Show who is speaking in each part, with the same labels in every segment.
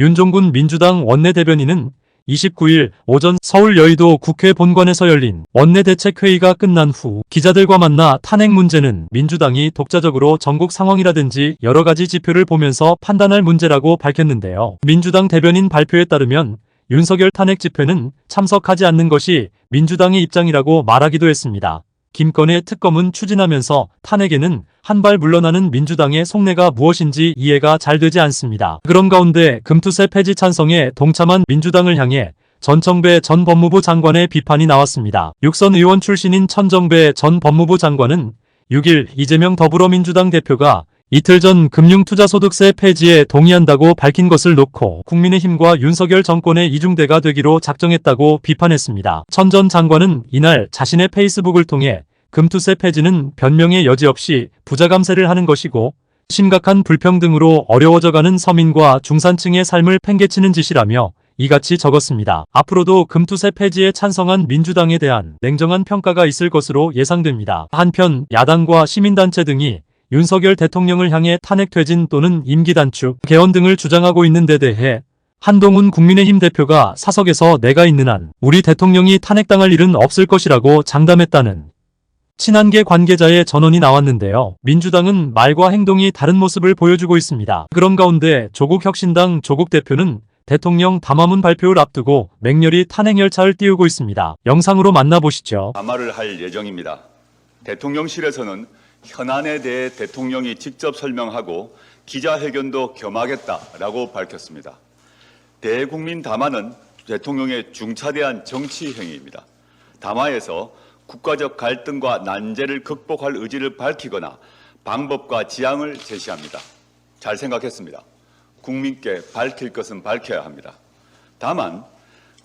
Speaker 1: 윤종군 민주당 원내대변인은 29일 오전 서울 여의도 국회 본관에서 열린 원내대책회의가 끝난 후 기자들과 만나 탄핵 문제는 민주당이 독자적으로 전국 상황이라든지 여러 가지 지표를 보면서 판단할 문제라고 밝혔는데요. 민주당 대변인 발표에 따르면 윤석열 탄핵 집회는 참석하지 않는 것이 민주당의 입장이라고 말하기도 했습니다. 김건의 특검은 추진하면서 탄핵에는 한 발 물러나는 민주당의 속내가 무엇인지 이해가 잘 되지 않습니다. 그런 가운데 금투세 폐지 찬성에 동참한 민주당을 향해 전청배 전 법무부 장관의 비판이 나왔습니다. 육선 의원 출신인 천정배 전 법무부 장관은 6일 이재명 더불어민주당 대표가 이틀 전 금융투자소득세 폐지에 동의한다고 밝힌 것을 놓고 국민의힘과 윤석열 정권의 이중대가 되기로 작정했다고 비판했습니다. 천 전 장관은 이날 자신의 페이스북을 통해 금투세 폐지는 변명의 여지 없이 부자 감세를 하는 것이고 심각한 불평등으로 어려워져가는 서민과 중산층의 삶을 팽개치는 짓이라며 이같이 적었습니다. 앞으로도 금투세 폐지에 찬성한 민주당에 대한 냉정한 평가가 있을 것으로 예상됩니다. 한편 야당과 시민단체 등이 윤석열 대통령을 향해 탄핵 퇴진 또는 임기 단축, 개헌 등을 주장하고 있는 데 대해 한동훈 국민의힘 대표가 사석에서 내가 있는 한 우리 대통령이 탄핵당할 일은 없을 것이라고 장담했다는 친한계 관계자의 전언이 나왔는데요. 민주당은 말과 행동이 다른 모습을 보여주고 있습니다. 그런 가운데 조국 혁신당 조국 대표는 대통령 담화문 발표를 앞두고 맹렬히 탄핵 열차를 띄우고 있습니다. 영상으로 만나보시죠.
Speaker 2: 담화를 할 예정입니다. 대통령실에서는 현안에 대해 대통령이 직접 설명하고 기자회견도 겸하겠다라고 밝혔습니다. 대국민 담화는 대통령의 중차대한 정치 행위입니다. 담화에서 국가적 갈등과 난제를 극복할 의지를 밝히거나 방법과 지향을 제시합니다. 잘 생각했습니다. 국민께 밝힐 것은 밝혀야 합니다. 다만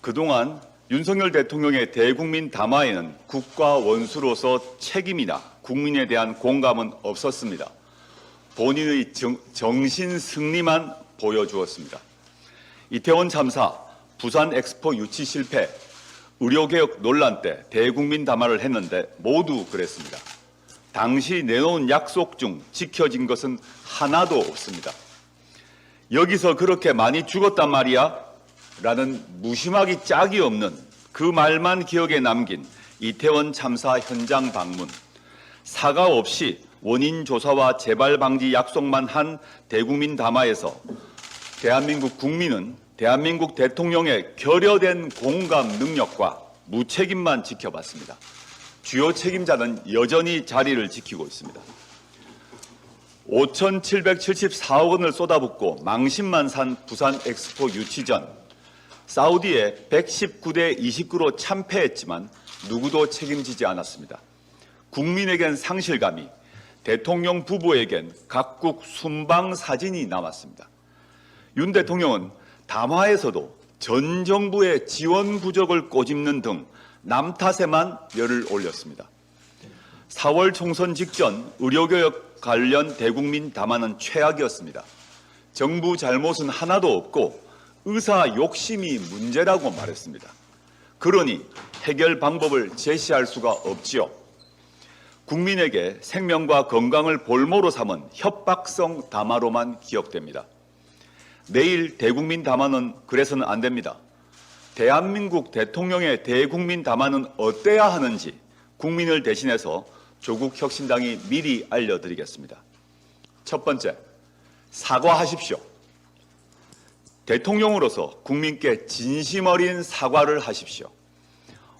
Speaker 2: 그동안 윤석열 대통령의 대국민 담화에는 국가 원수로서 책임이나 국민에 대한 공감은 없었습니다. 본인의 정, 정신 승리만 보여주었습니다. 이태원 참사, 부산 엑스포 유치 실패, 의료개혁 논란 때 대국민 담화를 했는데 모두 그랬습니다. 당시 내놓은 약속 중 지켜진 것은 하나도 없습니다. 여기서 그렇게 많이 죽었단 말이야? 라는 무심하기 짝이 없는 그 말만 기억에 남긴 이태원 참사 현장 방문. 사과 없이 원인 조사와 재발 방지 약속만 한 대국민 담화에서 대한민국 국민은 대한민국 대통령의 결여된 공감 능력과 무책임만 지켜봤습니다. 주요 책임자는 여전히 자리를 지키고 있습니다. 5,774억 원을 쏟아붓고 망신만 산 부산 엑스포 유치 전 사우디에 119대 29로 참패했지만 누구도 책임지지 않았습니다. 국민에겐 상실감이 대통령 부부에겐 각국 순방 사진이 남았습니다. 윤 대통령은 담화에서도 전 정부의 지원 부족을 꼬집는 등 남 탓에만 열을 올렸습니다. 4월 총선 직전 의료교육 관련 대국민 담화는 최악이었습니다. 정부 잘못은 하나도 없고 의사 욕심이 문제라고 말했습니다. 그러니 해결 방법을 제시할 수가 없지요. 국민에게 생명과 건강을 볼모로 삼은 협박성 담화로만 기억됩니다. 내일 대국민 담화는 그래서는 안 됩니다. 대한민국 대통령의 대국민 담화는 어때야 하는지 국민을 대신해서 조국 혁신당이 미리 알려드리겠습니다. 첫 번째, 사과하십시오. 대통령으로서 국민께 진심 어린 사과를 하십시오.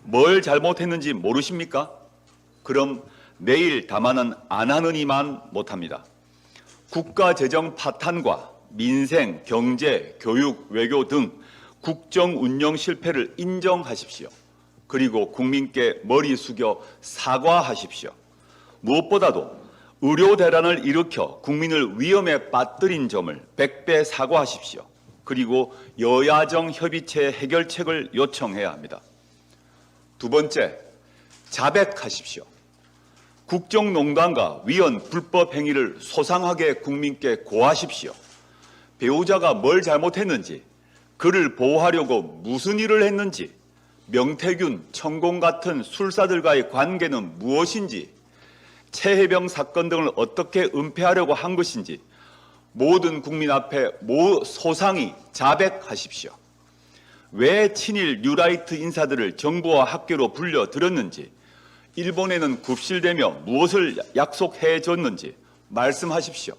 Speaker 2: 뭘 잘못했는지 모르십니까? 그럼 내일 담화는 안 하느니만 못합니다. 국가 재정 파탄과 민생, 경제, 교육, 외교 등 국정 운영 실패를 인정하십시오. 그리고 국민께 머리 숙여 사과하십시오. 무엇보다도 의료 대란을 일으켜 국민을 위험에 빠뜨린 점을 백배 사과하십시오. 그리고 여야정 협의체 해결책을 요청해야 합니다. 두 번째, 자백하십시오. 국정농단과 위헌 불법 행위를 소상하게 국민께 고하십시오. 배우자가 뭘 잘못했는지, 그를 보호하려고 무슨 일을 했는지, 명태균, 천공 같은 술사들과의 관계는 무엇인지, 최해병 사건 등을 어떻게 은폐하려고 한 것인지 모든 국민 앞에 모 소상히 자백하십시오. 왜 친일 뉴라이트 인사들을 정부와 학교로 불려 들었는지, 일본에는 굽실대며 무엇을 약속해 줬는지 말씀하십시오.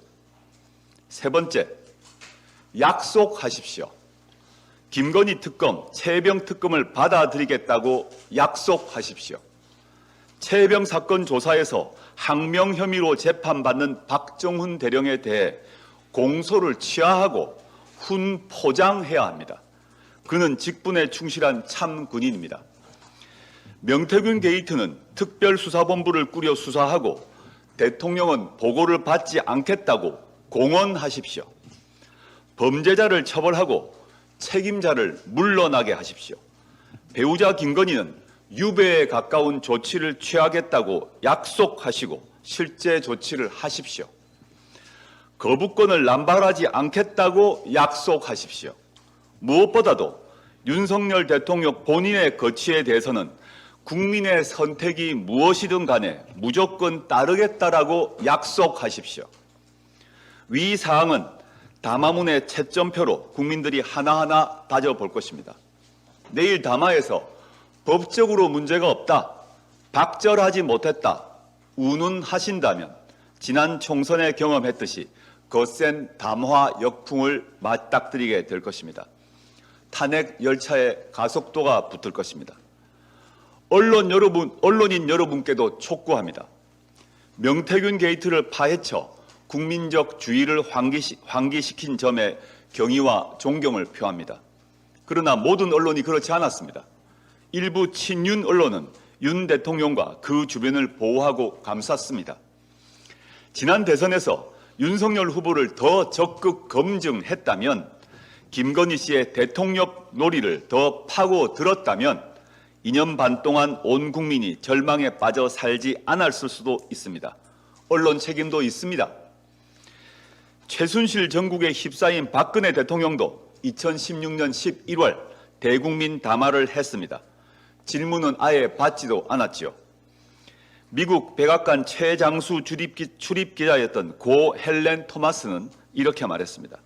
Speaker 2: 세 번째, 약속하십시오. 김건희 특검, 최병 특검을 받아들이겠다고 약속하십시오. 최병 사건 조사에서 항명 혐의로 재판받는 박정훈 대령에 대해 공소를 취하하고 훈 포장해야 합니다. 그는 직분에 충실한 참 군인입니다. 명태균 게이트는 특별수사본부를 꾸려 수사하고 대통령은 보고를 받지 않겠다고 공언하십시오. 범죄자를 처벌하고 책임자를 물러나게 하십시오. 배우자 김건희는 유배에 가까운 조치를 취하겠다고 약속하시고 실제 조치를 하십시오. 거부권을 남발하지 않겠다고 약속하십시오. 무엇보다도 윤석열 대통령 본인의 거취에 대해서는 국민의 선택이 무엇이든 간에 무조건 따르겠다라고 약속하십시오. 위 사항은 담화문의 채점표로 국민들이 하나하나 따져볼 것입니다. 내일 담화에서 법적으로 문제가 없다, 박절하지 못했다, 운운하신다면 지난 총선에 경험했듯이 거센 담화 역풍을 맞닥뜨리게 될 것입니다. 탄핵 열차의 가속도가 붙을 것입니다. 언론 여러분, 언론인 여러분께도 촉구합니다. 명태균 게이트를 파헤쳐 국민적 주의를 환기시, 환기시킨 점에 경의와 존경을 표합니다. 그러나 모든 언론이 그렇지 않았습니다. 일부 친윤 언론은 윤 대통령과 그 주변을 보호하고 감쌌습니다. 지난 대선에서 윤석열 후보를 더 적극 검증했다면 김건희 씨의 대통령 놀이를 더 파고 들었다면 2년 반 동안 온 국민이 절망에 빠져 살지 않았을 수도 있습니다. 언론 책임도 있습니다. 최순실 전국에 휩싸인 박근혜 대통령도 2016년 11월 대국민 담화를 했습니다. 질문은 아예 받지도 않았지요. 미국 백악관 최장수 출입기, 출입기자였던 고 헬렌 토마스는 이렇게 말했습니다.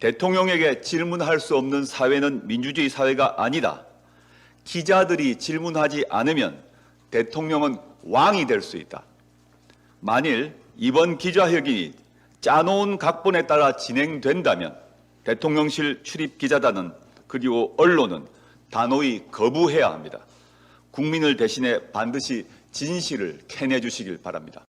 Speaker 2: 대통령에게 질문할 수 없는 사회는 민주주의 사회가 아니다. 기자들이 질문하지 않으면 대통령은 왕이 될 수 있다. 만일 이번 기자회견이 짜놓은 각본에 따라 진행된다면 대통령실 출입 기자단은 그리고 언론은 단호히 거부해야 합니다. 국민을 대신해 반드시 진실을 캐내 주시길 바랍니다.